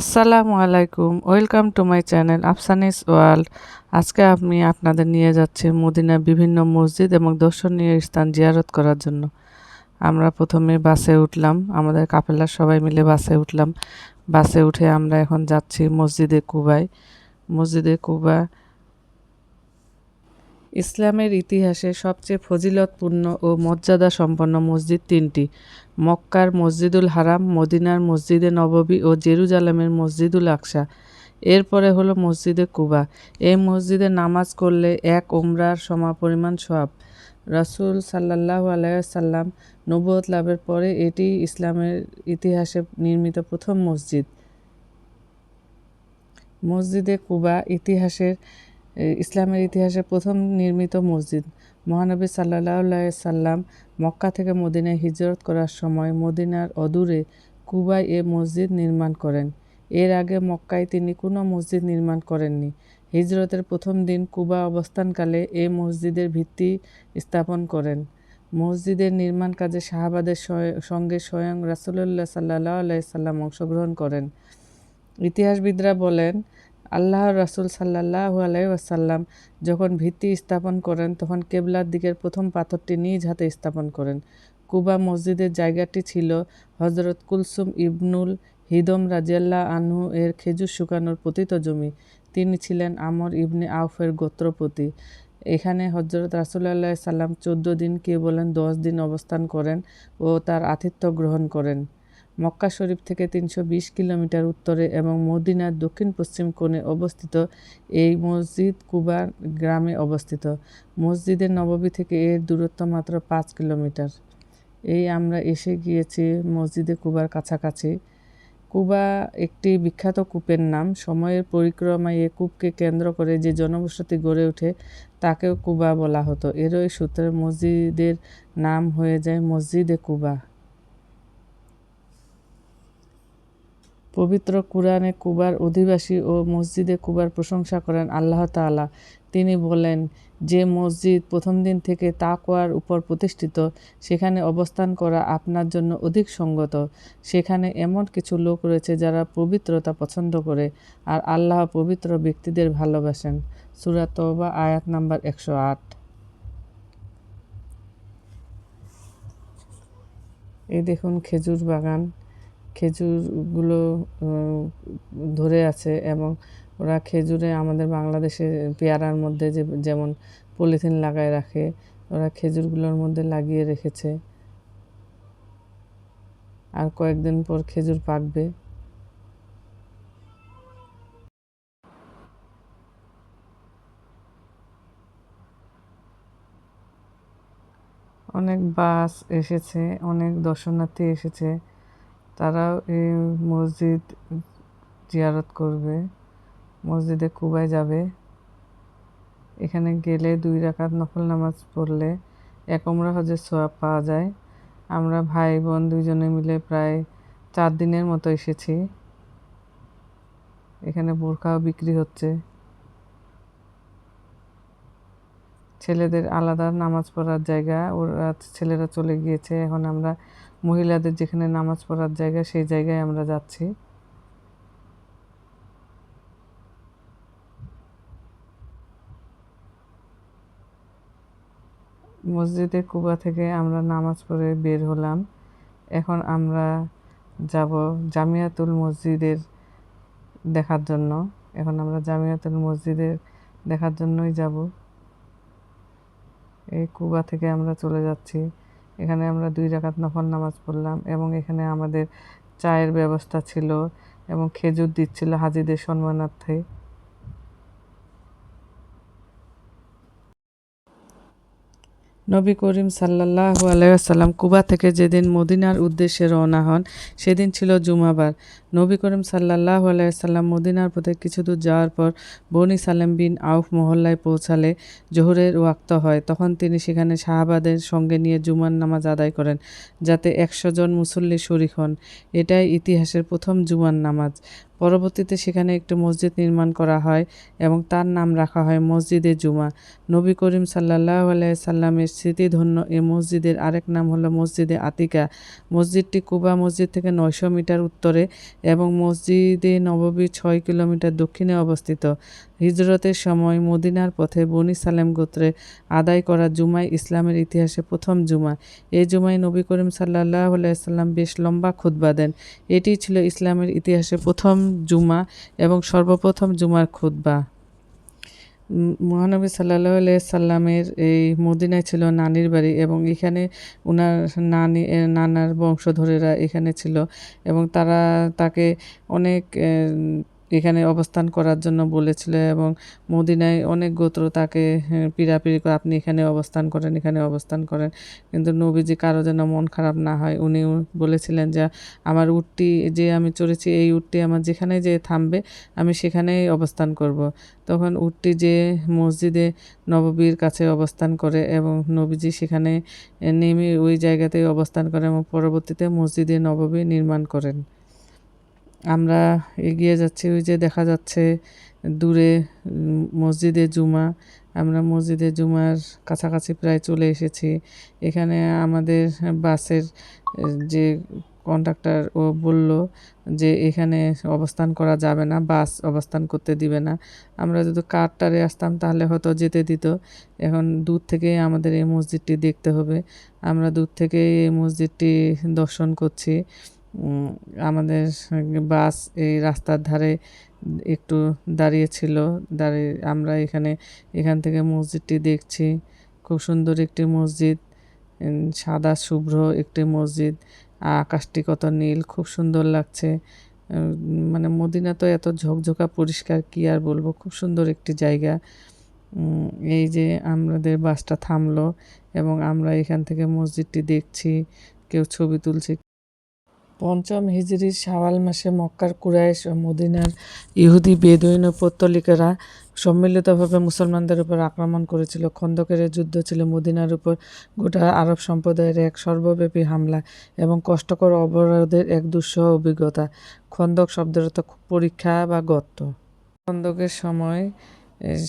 আসসালামু আলাইকুম, welcome to my channel Afsani's world. আজকে আমি আপনাদের নিয়ে যাচ্ছি মদিনার বিভিন্ন মসজিদ এবং দর্শনীয় স্থান জিয়ারত করার জন্য। আমরা প্রথমে বাসে উঠলাম, আমাদের কাপেলার সবাই মিলে বাসে উঠলাম। বাসে উঠে আমরা এখন যাচ্ছি মসজিদে কুবায়। মসজিদে কুবা ইসলামের ইতিহাসে সবচেয়ে ফজিলতপূর্ণ ও মর্যাদা সম্পন্ন মসজিদ তিনটি। মক্কার মসজিদুল হারাম, মদিনার মসজিদে নববী ও জেরুজালেমের মসজিদুল আকসা। এরপরে হলো মসজিদে কুবা। এই মসজিদে নামাজ করলে এক ওমরার সমপরিমাণ সওয়াব। রাসূল সাল্লাল্লাহু আলাইহি সাল্লাম নবুয়ত লাভের পরে এটি ইসলামের ইতিহাসে নির্মিত প্রথম মসজিদ। মসজিদে কুবা ইতিহাসের ইসলামের ইতিহাসে প্রথম নির্মিত মসজিদ। মহানবী সাল্লাহ সাল্লাম মক্কা থেকে মদিনায় হিজরত করার সময় মদিনার অদূরে কুবায় এ মসজিদ নির্মাণ করেন। এর আগে মক্কায় তিনি কোনো মসজিদ নির্মাণ করেননি। হিজরতের প্রথম দিন কুবা অবস্থানকালে এ মসজিদের ভিত্তি স্থাপন করেন। মসজিদের নির্মাণ কাজে শাহাবাদের সঙ্গে স্বয়ং রাসুল্লাহ সাল্লাহ আলাইসাল্লাম অংশগ্রহণ করেন। ইতিহাসবিদরা বলেন আল্লাহ রাসুল সাল্লাহ আলাইসাল্লাম যখন ভিত্তি স্থাপন করেন, তখন কেবলার দিকের প্রথম পাথরটি নিজ হাতে স্থাপন করেন। কুবা মসজিদের জায়গাটি ছিল হজরত কুলসুম ইবনুল হিদম রাজিয়াল্লাহ আনহু এর খেজুর শুকানোর পতিত জমি। তিনি ছিলেন আমর ইবনে আউফের গোত্রপতি। এখানে হজরত রাসুল্লাহ সাল্লাম চোদ্দ দিন কে বলেন দশ দিন অবস্থান করেন ও তার আতিথ্য গ্রহণ করেন। মক্কা শরীফ থেকে তিনশো বিশ কিলোমিটার উত্তরে এবং মদিনার দক্ষিণ পশ্চিম কোণে অবস্থিত এই মসজিদ কুবার গ্রামে অবস্থিত। মসজিদের নববী থেকে এর দূরত্ব মাত্র পাঁচ কিলোমিটার। এই আমরা এসে গিয়েছি মসজিদে কুবার কাছাকাছি। কুবা একটি বিখ্যাত কূপের নাম। সময়ের পরিক্রমায় এ কূপকে কেন্দ্র করে যে জনবসতি গড়ে ওঠে, তাকেও কুবা বলা হতো। এরই সূত্রে মসজিদের নাম হয়ে যায় মসজিদে কুবা। পবিত্র কুরআনে কুবার অধিবাসী ও মসজিদে কুবার প্রশংসা করেন আল্লাহ তাআলা। তিনি বলেন, যে মসজিদ প্রথম দিন থেকে তাকওয়ার উপর প্রতিষ্ঠিত, সেখানে অবস্থান করা আপনার জন্য অধিক সঙ্গত। সেখানে এমন কিছু লোক রয়েছে যারা পবিত্রতা পছন্দ করে আর আল্লাহ পবিত্র ব্যক্তিদের ভালোবাসেন। সুরাত তওবা, আয়াত নাম্বার একশো আট। এই দেখুন খেজুর বাগান। খেজুরগুলো ধরে আছে এবং ওরা খেজুরে আমাদের বাংলাদেশে পেয়ারার মধ্যে যে, যেমন পলিথিন লাগায় রাখে, ওরা খেজুরগুলোর মধ্যে লাগিয়ে রেখেছে। আর কয়েকদিন পর খেজুর পাকবে। অনেক বাস এসেছে, অনেক দর্শনার্থী এসেছে। তারাও এই মসজিদ জিয়ারত করবে। মসজিদে কুবায় যাবে। এখানে গেলে দুই রাকাত নফল নামাজ পড়লে এক ওমরা হজের সোয়াব পাওয়া যায়। আমরা ভাই বোন দুইজনে মিলে প্রায় চার দিনের মতো এসেছি। এখানে বোরখাও বিক্রি হচ্ছে। ছেলেদের আলাদা নামাজ পড়ার জায়গা। ওরা ছেলেরা চলে গিয়েছে। এখন আমরা মহিলাদের যেখানে নামাজ পড়ার জায়গা, সেই জায়গায় আমরা যাচ্ছি। মসজিদে কুবা থেকে আমরা নামাজ পড়ে বের হলাম। এখন আমরা যাব জামিয়াতুল মসজিদের দেখার জন্য। এখন আমরা জামিয়াতুল মসজিদের দেখার জন্যই যাব। এই কুবা থেকে আমরা চলে যাচ্ছি। এখানে আমরা দুই রাকাত নফল নামাজ পড়লাম এবং এখানে আমাদের চায়ের ব্যবস্থা ছিল এবং খেজুর দিচ্ছিল হাজিদের সম্মানার্থে। নবী করিম সাল্লাহ আলাইসাল্লাম কুবা থেকে যেদিন মদিনার উদ্দেশ্যে রওনা হন, সেদিন ছিল জুমাবার। নবী করিম সাল্লাহ আলাইসাল্লাম মদিনার পথে কিছু দূর যাওয়ার পর বনি সালেম বিন আউফ মহল্লায় পৌঁছালে জোহরের ওয়াক্ত হয়। তখন তিনি সেখানে শাহবাদের সঙ্গে নিয়ে জুমার নামাজ আদায় করেন, যাতে একশো জন মুসল্লি শরিক হন। এটাই ইতিহাসের প্রথম জুমার নামাজ। পরবর্তীতে সেখানে একটি মসজিদ নির্মাণ করা হয় এবং তার নাম রাখা হয় মসজিদে জুমা। নবী করিম সাল্লাহ সাল্লামের স্মৃতিধন্য এ মসজিদের আরেক নাম হলো মসজিদে আতিকা। মসজিদটি কুবা মসজিদ থেকে নয়শো মিটার উত্তরে এবং মসজিদে নববী ছয় কিলোমিটার দক্ষিণে অবস্থিত। হিজরতের সময় মদিনার পথে বনি সালেম গোত্রে আদায় করা জুমাই ইসলামের ইতিহাসে প্রথম জুমা। এই জুমাই নবী করিম সাল্লাহ সাল্লাম বেশ লম্বা খুতবা দেন। এটি ছিল ইসলামের ইতিহাসে প্রথম জুমা এবং সর্বপ্রথম জুমার খুতবা। মহানবী সাল্লাহ সাল্লামের এই মদিনায় ছিল নানির বাড়ি এবং এখানে ওনার নানি নানার বংশধরেরা এখানে ছিল এবং তারা তাকে অনেক এখানে অবস্থান করার জন্য বলেছিল এবং মদিনায় অনেক গোত্র তাকে হ্যাঁ, পীড়াপিড়ি করে আপনি এখানে অবস্থান করেন এখানে অবস্থান করেন কিন্তু নবীজি কারও যেন মন খারাপ না হয় উনি বলেছিলেন যে আমার উটটি যে আমি চড়েছি এই উটটি আমার যেখানে যে থামবে আমি সেখানেই অবস্থান করব। তখন উটটি যে মসজিদে নববীর কাছে অবস্থান করে এবং নবীজি সেখানে নেমে ওই জায়গাতেই অবস্থান করে এবং পরবর্তীতে মসজিদে নববী নির্মাণ করেন আমরা এগিয়ে যাচ্ছি, ওই যে দেখা যাচ্ছে দূরে মসজিদে জুমা। আমরা মসজিদে জুমার কাছাকাছি প্রায় চলে এসেছি। এখানে আমাদের বাসের যে কন্ডাক্টর ও বলল যে এখানে অবস্থান করা যাবে না, বাস অবস্থান করতে দিবে না। আমরা যদি কারটারে আসতাম তাহলে হয়তো যেতে দিত। এখন দূর থেকে আমাদের এই মসজিদটি দেখতে হবে। আমরা দূর থেকে এই মসজিদটি দর্শন করছি। আমাদের বাস এই রাস্তার ধারে একটু দাঁড়িয়ে ছিল। দাঁড়িয়ে আমরা এখানে, এখান থেকে মসজিদটি দেখছি। খুব সুন্দর একটি মসজিদ সাদা শুভ্র একটি মসজিদ। আকাশটি কত নীল, খুব সুন্দর লাগছে। মানে মদিনা তো এত ঝকঝকা পরিষ্কার, কি আর বলব? খুব সুন্দর একটি জায়গা। এই যে আমাদের বাসটা থামলো এবং আমরা এখান থেকে মসজিদটি দেখছি। কেউ ছবি তুলছে পঞ্চম হিজরির শাওয়াল মাসে মক্কার কুরাইশ ও মদিনার ইহুদি বেদুইন পত্তলিকেরা সম্মিলিতভাবে মুসলমানদের উপর আক্রমণ করেছিল। খন্দকের যুদ্ধ ছিল মদিনার উপর গোটা আরব সম্প্রদায়ের এক সর্বব্যাপী হামলা এবং কষ্টকর অবরোধের এক দুঃসহ অভিজ্ঞতা। খন্দক শব্দের অর্থ পরীক্ষা বা গর্ত খন্দকের সময়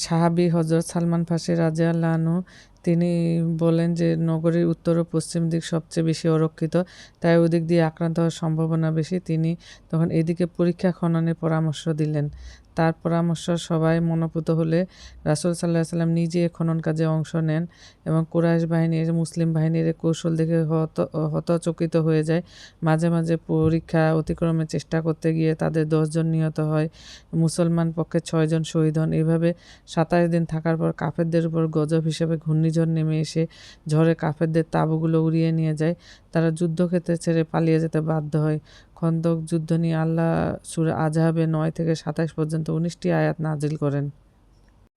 সাহাবী হজরত সালমান ফাঁসি রাজা আল্লাহনু তিনি বলেন যে নগরীর উত্তর ও পশ্চিম দিক সবচেয়ে বেশি অরক্ষিত, তাই ওদিক দিয়ে আক্রান্ত হওয়ার সম্ভাবনা বেশি। তিনি তখন এদিকে পরীক্ষা খননের পরামর্শ দিলেন। তার পরামর্শ সবাই মনোপুত হলে রাসুল সাল্লাহ সাল্লাম নিজে খনন কাজে অংশ নেন এবং কুরাইশ বাহিনীর, মুসলিম বাহিনীর কৌশল দেখে হত, হতচকিত হয়ে যায়। মাঝে মাঝে পরীক্ষা অতিক্রমের চেষ্টা করতে গিয়ে তাদের দশজন নিহত হয়। মুসলমান পক্ষে ছয়জন শহীদ হন। এভাবে সাতাশ দিন থাকার পর কাফেরদের উপর গজব হিসেবে ঘূর্ণিঝড় নেমে এসে ঝড়ে কাফেরদের তাঁবুগুলো উড়িয়ে নিয়ে যায়। তারা যুদ্ধক্ষেত্রে ছেড়ে পালিয়ে যেতে বাধ্য হয়। খন্দক যুদ্ধ নিয়ে আল্লাহ সুর আজহাবে নয় থেকে সাতাশ পর্যন্ত উনিশটি আয়াত নাজিল করেন।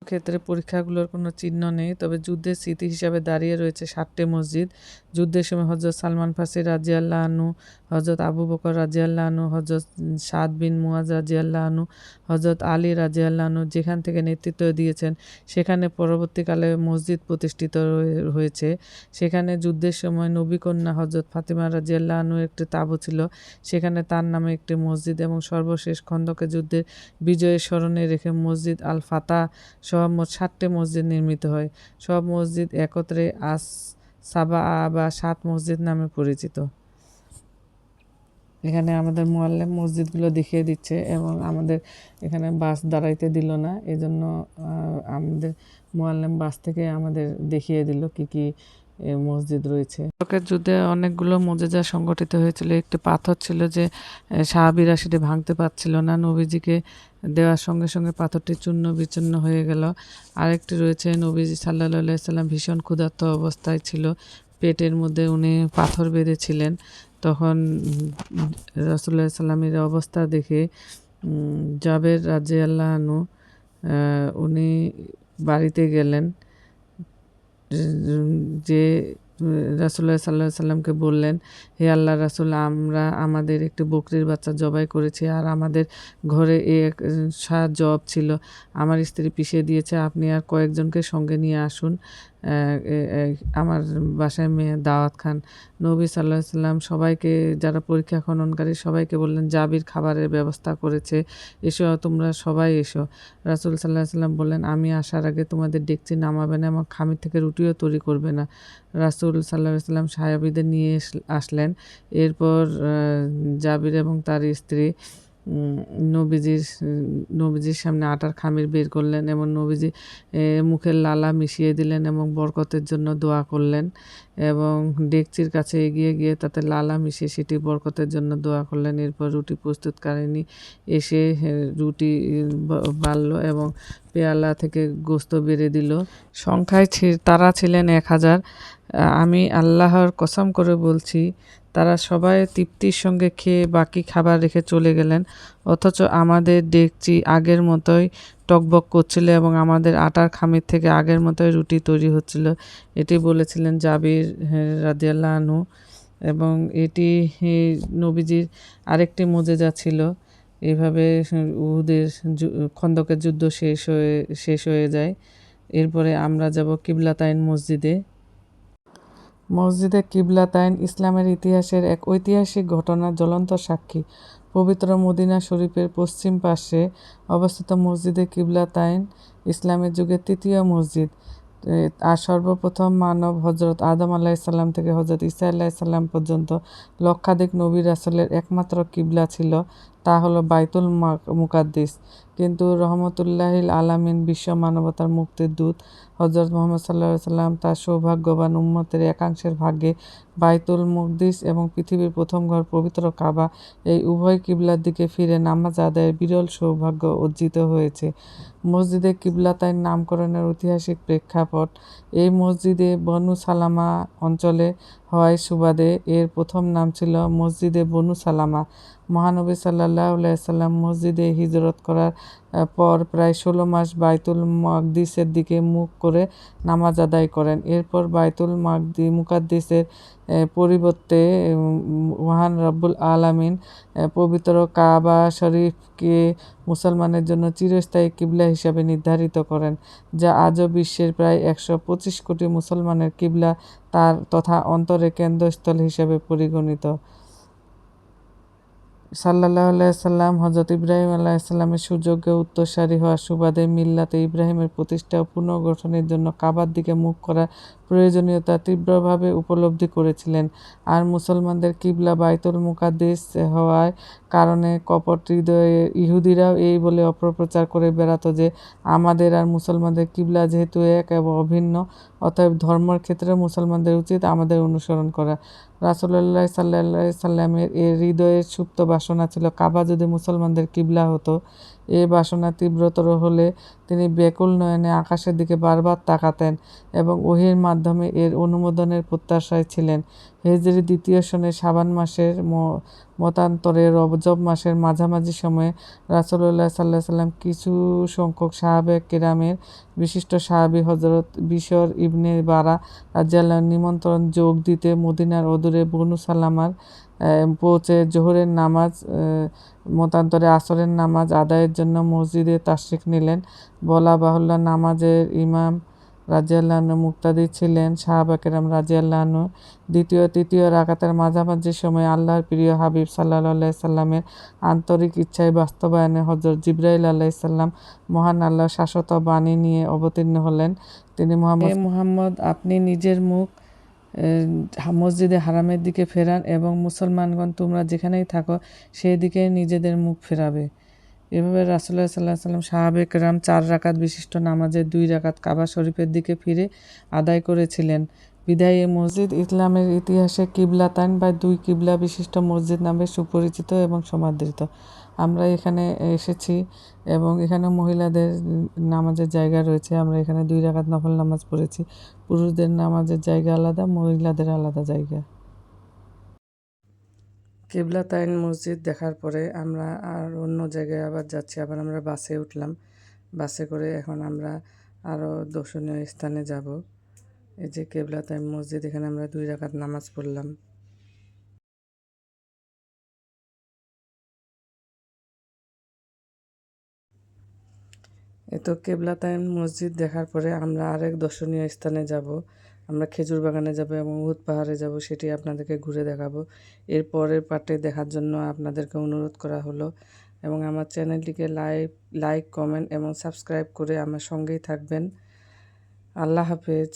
ক্ষেত্রে পরীক্ষাগুলোর কোনো চিহ্ন নেই, তবে যুদ্ধের স্মৃতি হিসাবে দাঁড়িয়ে রয়েছে ষাটটি মসজিদ। যুদ্ধের সময় হজরত সালমান ফাসি রাজিয়াল্লাহ আনু হজরত আবু বকর রাজিয়াল্লাহ আনু হজরত সাদ বিন মুয়াজ রাজিয়াল্লাহ আনু হজরত আলী রাজিয়াল্লাহ আনু যেখান থেকে নেতৃত্ব দিয়েছেন, সেখানে পরবর্তীকালে মসজিদ প্রতিষ্ঠিত হয়ে- হয়েছে সেখানে যুদ্ধের সময় নবীকন্যা হজরত ফাতিমা রাজিয়াল্লাহ আনু একটি তাঁবু ছিল, সেখানে তার নামে একটি মসজিদ এবং সর্বশেষ খন্দকে যুদ্ধের বিজয়ের স্মরণে রেখে মসজিদ আল ফাতা মোট সাতটি মসজিদ নির্মিত হয়। সব মসজিদ একত্রে আস, সাবা বা সাত মসজিদ নামে পরিচিত। এখানে আমাদের মোয়াল্লেম মসজিদগুলো দেখিয়ে দিচ্ছে এবং আমাদের এখানে বাস দাঁড়াইতে দিল না। এই জন্য আমাদের মোয়াল্লেম বাস থেকে আমাদের দেখিয়ে দিল কি কি এ, মসজিদ রয়েছে। শোকের যুদ্ধে অনেকগুলো মজেজা সংগঠিত হয়েছিল। একটি পাথর ছিল যে সাহাবীরা সেটি ভাঙতে পারছিল না। নবীজিকে দেওয়ার সঙ্গে সঙ্গে পাথরটি চূর্ণ বিচূর্ণ হয়ে গেল। আরেকটি রয়েছে নবীজি সাল্লাহ সাল্লাম ভীষণ ক্ষুধার্ত অবস্থায় ছিল। পেটের মধ্যে উনি পাথর বেঁধেছিলেন। তখন রসুল্লাহ সাল্লামের অবস্থা দেখে জাবের রাজে আল্লাহ আনু উনি বাড়িতে গেলেন। যে রাসুল্লাহ সাল্লাহ সাল্লামকে বললেন, হে আল্লাহ রাসুল, আমরা, আমাদের একটি বকরির বাচ্চা জবাই করেছি আর আমাদের ঘরে এক সাত জব ছিল। আমার স্ত্রী পিষে দিয়েছে, আপনি আর কয়েকজনকে সঙ্গে নিয়ে আসুন। আমার বাসায় মেয়ে দাওয়াত খান। নবী সাল্লাহ সাল্লাম সবাইকে, যারা পরীক্ষা খননকারী, সবাইকে বললেন, জাবির খাবারের ব্যবস্থা করেছে। এসো, তোমরা সবাই এসো। রাসুল সাল্লাহ সাল্লাম বললেন, আমি আসার আগে তোমাদের ডেকচি নামাবে না, আমার খামির থেকে রুটিও তৈরি করবে না। রাসুল সাল্লাহ সাল্লাম সাহাবিদের নিয়ে আসলেন। এরপর জাবির এবং তার স্ত্রী নবীজির নবীজির সামনে আটার খামির বের করলেন এবং নবীজি মুখের লালা মিশিয়ে দিলেন এবং বরকতের জন্য দোয়া করলেন এবং ডেকচির কাছে এগিয়ে গিয়ে তাতে লালা মিশিয়ে সেটি বরকতের জন্য দোয়া করলেন। এরপর রুটি প্রস্তুতকারিণী এসে রুটি বাড়লো এবং পেয়ালা থেকে গোস্ত বেড়ে দিল। সংখ্যায় তারা ছিলেন এক হাজার। আমি আল্লাহর কসম করে বলছি, তারা সবাই তৃপ্তির সঙ্গে খেয়ে বাকি খাবার রেখে চলে গেলেন। অথচ আমাদের ডেকচি আগের মতোই টকবক করছিল এবং আমাদের আটার খামির থেকে আগের মতোই রুটি তৈরি হচ্ছিল। এটি বলেছিলেন জাবির রাদিয়াল্লাহ আনহু এবং এটি নবীজির আরেকটি মোজেজা ছিল। এভাবে উহুদের খন্দকের যুদ্ধ শেষ হয়ে শেষ হয়ে যায়। এরপরে আমরা যাব কিবলাতাইন মসজিদে। মসজিদে কিবলাতাইন ইসলামের ইতিহাসের এক ঐতিহাসিক ঘটনার জ্বলন্ত সাক্ষী। পবিত্র মদিনা শরীফের পশ্চিম পাশে অবস্থিত মসজিদে কিবলাতাইন ইসলামের যুগের তৃতীয় মসজিদ। আর সর্বপ্রথম মানব হজরত আদম আলাহিসাল্লাম থেকে হজরত ইসা আলাহিসাল্লাম পর্যন্ত লক্ষাধিক নবী রাসুলের একমাত্র কিবলা ছিল, তা হলো বাইতুল মুকাদ্দিস। কিন্তু রহমতুল্লাহিল আলামিন বিশ্ব মানবতার মুক্তির দূত হজরত মোহাম্মদ সাল্লাহ সাল্লাম তার সৌভাগ্যবান উম্মতের একাংশের ভাগ্যে বাইতুল মুকদিস এবং পৃথিবীর প্রথম ঘর পবিত্র কাবা এই উভয় কিবলার দিকে ফিরে নামাজ আদায়ের বিরল সৌভাগ্য অর্জিত হয়েছে। মসজিদে কিবলাতাইন নামকরণের ঐতিহাসিক প্রেক্ষাপট এই মসজিদে বনু সালামা অঞ্চলে হওয়ায় সুবাদে এর প্রথম নাম ছিল মসজিদে বনু সালামা। মহানবী সাল্লাহ সাল্লাম মসজিদে হিজরত করার পর প্রায় ষোলো মাস বাইতুল মাকদিসের দিকে মুখ করে নামাজ আদায় করেন। এরপর বাইতুল মাকদি, মুকাদ্দিসের পরিবর্তে মহান রব্বুল আলামিন পবিত্র কাবা শরীফকে মুসলমানের জন্য চিরস্থায়ী কিবলা হিসাবে নির্ধারিত করেন, যা আজও বিশ্বের প্রায় একশো পঁচিশ কোটি মুসলমানের কিবলা তার তথা অন্তরে কেন্দ্রস্থল হিসাবে পরিগণিত। সাল্লাহ সাল্লাম হজরত ইব্রাহিম আলাইসাল্লামের সুযোগ্য উত্তরসারী হওয়ার সুবাদে মিল্লাতে ইব্রাহিমের প্রতিষ্ঠা ও পুনর্গঠনের জন্য কাবার দিকে মুখ করার প্রয়োজনীয়তা তীব্রভাবে উপলব্ধি করেছিলেন। আর মুসলমানদের কিবলা বাইতুল মুকাদ্দিস হওয়ার কারণে কপট হৃদয়ে ইহুদিরাও এই বলে অপপ্রচার করে বেড়াতো যে, আমাদের আর মুসলমানদের কিবলা যেহেতু এক এবং অভিন্ন অতএব ধর্মের ক্ষেত্রে মুসলমানদের উচিত আমাদের অনুসরণ করা। রাসুল্লাহ সাল্লাহ সাল্লামের এ হৃদয়ের সুপ্ত বাসনা ছিল, কাবা যদি মুসলমানদের কিবলা হতো এ বাসনা তীব্রতর হলে তিনি বেকুল নয়নে আকাশের দিকে বারবার তাকাতেন এবং ওহির মাধ্যমে এর অনুমোদনের প্রত্যাশায় ছিলেন। হেজরি দ্বিতীয় সনে সাবান মাসের মতান্তরে রজব মাসের মাঝামাঝি সময়ে রাসুল্লাহ সাল্লাহ সাল্লাম কিছু সংখ্যক সাহাবে কেরামের বিশিষ্ট সাহাবি হজরত বিশর ইবনে বারা রাজিয়াল্লাহ নিমন্ত্রণ যোগ দিতে মদিনার অদূরে বনু সালামার পৌঁছে জোহরের নামাজ মতান্তরে আসরের নামাজ আদায়ের জন্য মসজিদে তাশরিক নিলেন। বলা বাহুল্য, নামাজের ইমাম রাজিয়াল্লাহন মুক্তাদি ছিলেন সাহাবাকেরাম রাজিয়াল্লাহন দ্বিতীয় তৃতীয় রাকাতের মাঝামাঝি সময় আল্লাহর প্রিয় হাবিব সাল্লাহ সাল্লামের আন্তরিক ইচ্ছায় বাস্তবায়নে হজরত জিব্রাইল আলাইসাল্লাম মহান আল্লাহ শাশ্বত বাণী নিয়ে অবতীর্ণ হলেন। তিনি মোহাম্মদ মোহাম্মদ, আপনি নিজের মুখ মসজিদে হারামের দিকে ফেরান এবং মুসলমানগণ তোমরা যেখানেই থাকো সেই দিকে নিজেদের মুখ ফেরাবে। এভাবে রাসুল্লাহ সাল্লাহ সাল্লাম সাহাবেক রাম চার রাকাত বিশিষ্ট নামাজের দুই রাকাত কাবা শরীফের দিকে ফিরে আদায় করেছিলেন। বিদায়ী মসজিদ ইসলামের ইতিহাসে কিবলাতান বা দুই কিবলা বিশিষ্ট মসজিদ নামে সুপরিচিত এবং সমাদৃত। আমরা এখানে এসেছি এবং এখানে মহিলাদের নামাজের জায়গা রয়েছে। আমরা এখানে দুই রাকাত নফল নামাজ পড়েছি। পুরুষদের নামাজের জায়গা আলাদা, মহিলাদের আলাদা জায়গা। কিবলাতাইন মসজিদ দেখার পরে আমরা আর অন্য জায়গায় আবার যাচ্ছি। আবার আমরা বাসে উঠলাম। বাসে করে এখন আমরা আরও দর্শনীয় স্থানে যাব। এই যে কেবলাতাইন মসজিদ, এখানে আমরা দুই রাকাত নামাজ পড়লাম। এ তো কেবলাতাইন মসজিদ দেখার পরে আমরা আরেক দর্শনীয় স্থানে যাব। আমরা খেজুর বাগানে যাব এবং উহুদ পাহাড়ে যাব, সেটি আপনাদেরকে ঘুরে দেখাবো। এর পরের পার্টে দেখার জন্য আপনাদেরকে অনুরোধ করা হলো এবং আমার চ্যানেলটিকে লাইক লাইক, কমেন্ট এবং সাবস্ক্রাইব করে আমার সঙ্গেই থাকবেন। আল্লাহ হাফেজ।